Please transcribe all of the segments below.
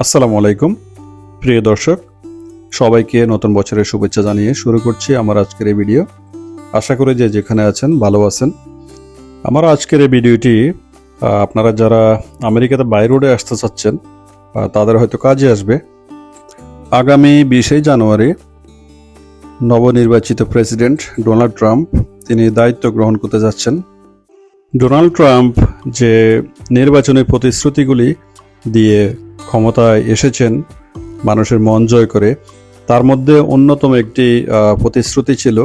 আসসালামু আলাইকুম। প্রিয় দর্শক, সবাইকে নতুন বছরের শুভেচ্ছা জানিয়ে শুরু করছি আমার আজকের এই ভিডিও। আশা করি যে যেখানে আছেন ভালো আছেন। আমার আজকের এই ভিডিওটি আপনারা যারা আমেরিকাতে বাই রোডে আসতে চাচ্ছেন তাদের হয়তো কাজে আসবে। আগামী বিশে জানুয়ারি, নবনির্বাচিত প্রেসিডেন্ট ডোনাল্ড ট্রাম্প, তিনি দায়িত্ব গ্রহণ করতে যাচ্ছেন। ডোনাল্ড ট্রাম্প যে নির্বাচনের প্রতিশ্রুতিগুলি দিয়ে ক্ষমতায় এসেছেন, মানুষের মন জয় করে। তার মধ্যে অন্যতম একটি প্রতিশ্রুতি ছিল,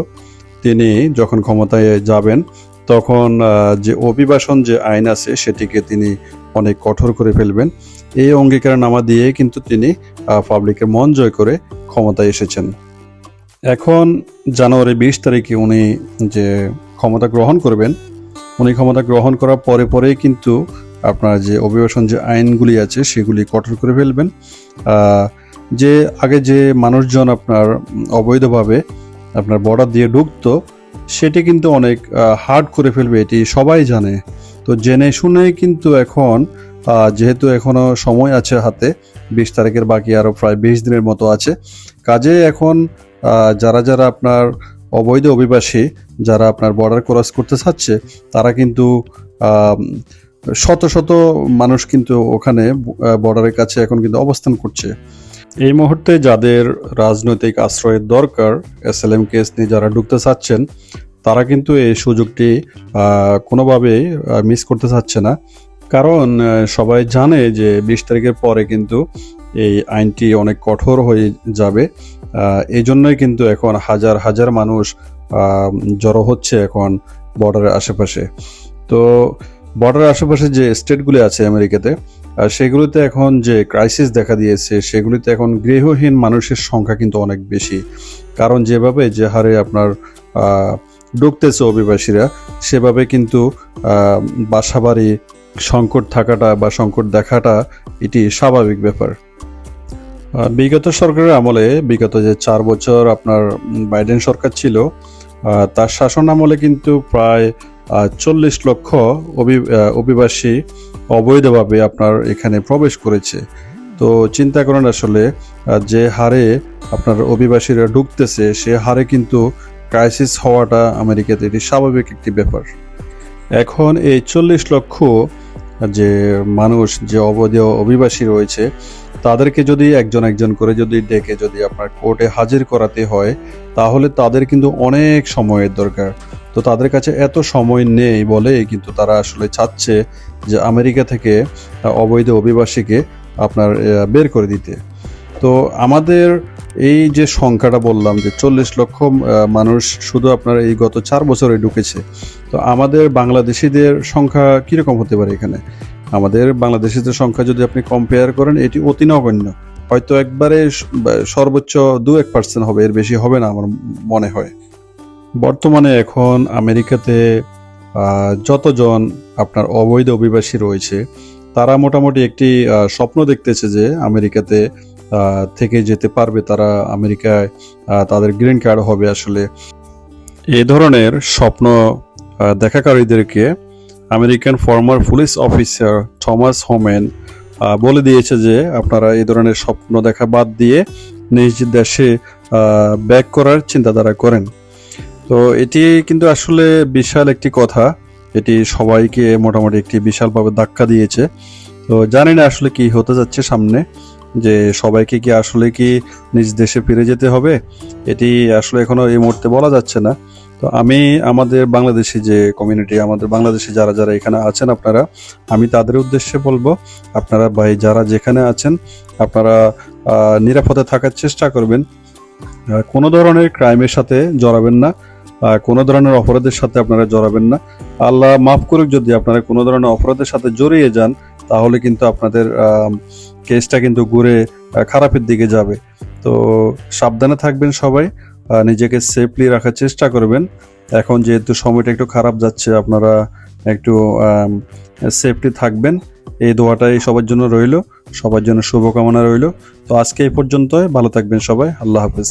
তিনি যখন ক্ষমতায় যাবেন, তখন যে অভিবাসন, যে আইন আছে, সেটিকে তিনি অনেক কঠোর করে ফেলবেন। এই অঙ্গীকারনামা দিয়ে কিন্তু তিনি পাবলিকের মন জয় করে ক্ষমতায় এসেছেন। এখন জানুয়ারি বিশ তারিখে উনি যে ক্ষমতা গ্রহণ করবেন, উনি ক্ষমতা গ্রহণ করার পরে পরেই কিন্তু আপনার যে অভিবাসন যে আইনগুলি আছে সেগুলি কঠোর করে ফেলবেন। যে আগে যে মানুষজন আপনার অবৈধভাবে আপনার বর্ডার দিয়ে ঢুকতো, সেটি কিন্তু অনেক হার্ড করে ফেলবে, এটি সবাই জানে। তো জেনে শুনে কিন্তু এখন যেহেতু এখনও সময় আছে হাতে, বিশ তারিখের বাকি আরও প্রায় বিশ দিনের মতো আছে, কাজে এখন যারা যারা আপনার অবৈধ অভিবাসী, যারা আপনার বর্ডার ক্রস করতে চাচ্ছে, তারা কিন্তু শত শত মানুষ কিন্তু ওখানে বর্ডারের কাছে এখন কিন্তু অবস্থান করছে। এই মুহূর্তে যাদের রাজনৈতিক আশ্রয়ের দরকার এসএলএম কেস নিয়ে যারা ঢুকতে চাচ্ছেন, তারা কিন্তু এই সুযোগটি কোনোভাবেই মিস করতে চাচ্ছে না। কারণ সবাই জানে যে বিশ তারিখের পরে কিন্তু এই আইনটি অনেক কঠোর হয়ে যাবে। এই জন্যই কিন্তু এখন হাজার হাজার মানুষ জড়ো হচ্ছে এখন বর্ডারের আশেপাশে। তো বর্ডারের আশেপাশে যে স্টেটগুলি আছে আমেরিকাতে সেগুলিতে এখন যে ক্রাইসিস দেখা দিয়েছে, সেগুলিতে এখন গৃহহীন মানুষের সংখ্যা কিন্তু অনেক বেশি। কারণ যেভাবে যে হারে আপনার ঢুকতেছে অভিবাসীরা, সেভাবে কিন্তু বাসাবাড়ি, সংকট থাকাটা বা সংকট দেখাটা এটি স্বাভাবিক ব্যাপার। বিগত সরকারের আমলে বিগত যে চার বছর আপনার বাইডেন সরকার ছিল তার শাসন আমলে কিন্তু প্রায় চল্লিশ লক্ষ অভি- অভিবাসী অবৈধভাবে আপনার এখানে প্রবেশ করেছে। তো চিন্তা করেন আসলে যে হারে আপনার অভিবাসীরা ঢুকতেছে, সে হারে কিন্তু ক্রাইসিস হওয়াটা আমেরিকাতে এটি স্বাভাবিক একটি ব্যাপার। এখন এই চল্লিশ লক্ষ যে মানুষ, যে অবৈধ অভিবাসী রয়েছে, তাদেরকে যদি একজন একজন করে যদি ডেকে যদি আপনার কোর্টে হাজির করাতে হয়, তাহলে তাদের কিন্তু অনেক সময়ের দরকার। তো তাদের কাছে এত সময় নেই বলে কিন্তু তারা আসলে চাচ্ছে যে আমেরিকা থেকে অবৈধ অভিবাসীকে আপনার বের করে দিতে। তো আমাদের এই যে সংখ্যাটা বললাম যে চল্লিশ লক্ষ মানুষ শুধু আপনার এই গত চার বছরে ঢুকেছে, তো আমাদের বাংলাদেশিদের সংখ্যা কীরকম হতে পারে এখানে? আমাদের বাংলাদেশিদের সংখ্যা যদি আপনি কম্পেয়ার করেন, এটি অতি নগণ্য। হয়তো একবারে সর্বোচ্চ দু এক পার্সেন্ট হবে, এর বেশি হবে না আমার মনে হয়। বর্তমানে এখন আমেরিকাতে যতজন আপনার অবৈধ অভিবাসী রয়েছে, তারা মোটামুটি একটি স্বপ্ন দেখতেছে যে আমেরিকাতে থেকে যেতে পারবে, তারা আমেরিকায় তাদের গ্রিন কার্ড হবে আসলে। এই ধরনের স্বপ্ন দেখাকারীদেরকে American former police officer Thomas Homan বলে দিয়েছে যে আপনারা এই ধরনের স্বপ্ন দেখা বাদ দিয়ে নিজ দেশে ব্যাক করার চিন্তাধারা করেন। তো এটি কিন্তু আসলে বিশাল একটি কথা। এটি সবাইকে মোটামুটি একটি বিশালভাবে ধাক্কা দিয়েছে। তো জানি না আসলে কি হতে যাচ্ছে সামনে, যে সবাইকে কি আসলে কি নিজ দেশে ফিরে যেতে হবে? এটি আসলে এখনও এই মুহূর্তে বলা যাচ্ছে না। তো আমি আমাদের বাংলাদেশি যে কমিউনিটি আমাদের বাংলাদেশি যারা যারা এখানে আছেন আপনারা, আমি তাদের উদ্দেশ্যে বলব, আপনারা ভাই যারা যেখানে আছেন, আপনারা নিরাপদে থাকার চেষ্টা করবেন। কোনো ধরনের ক্রাইমের সাথে জড়াবেন না। কোনো ধরনের অপরাধের সাথে আপনারা জড়াবেন না। আল্লাহ মাফ করুক যদি আপনারা কোনো ধরনের অপরাধের সাথে জড়িয়ে যান, তাহলে কিন্তু আপনাদের কেসটা কিন্তু ঘুরে খারাপের দিকে যাবে। তো সাবধানে থাকবেন সবাই নিজেকে সেফলি রাখার চেষ্টা করবেন। এখন যেহেতু সময়টা একটু খারাপ যাচ্ছে, আপনারা একটু সেফটি থাকবেন। এই দোয়াটাই সবার জন্য রইল। সবার জন্য শুভকামনা রইল। তো আজকে এই পর্যন্তই। ভালো থাকবেন সবাই। আল্লাহ হাফেজ।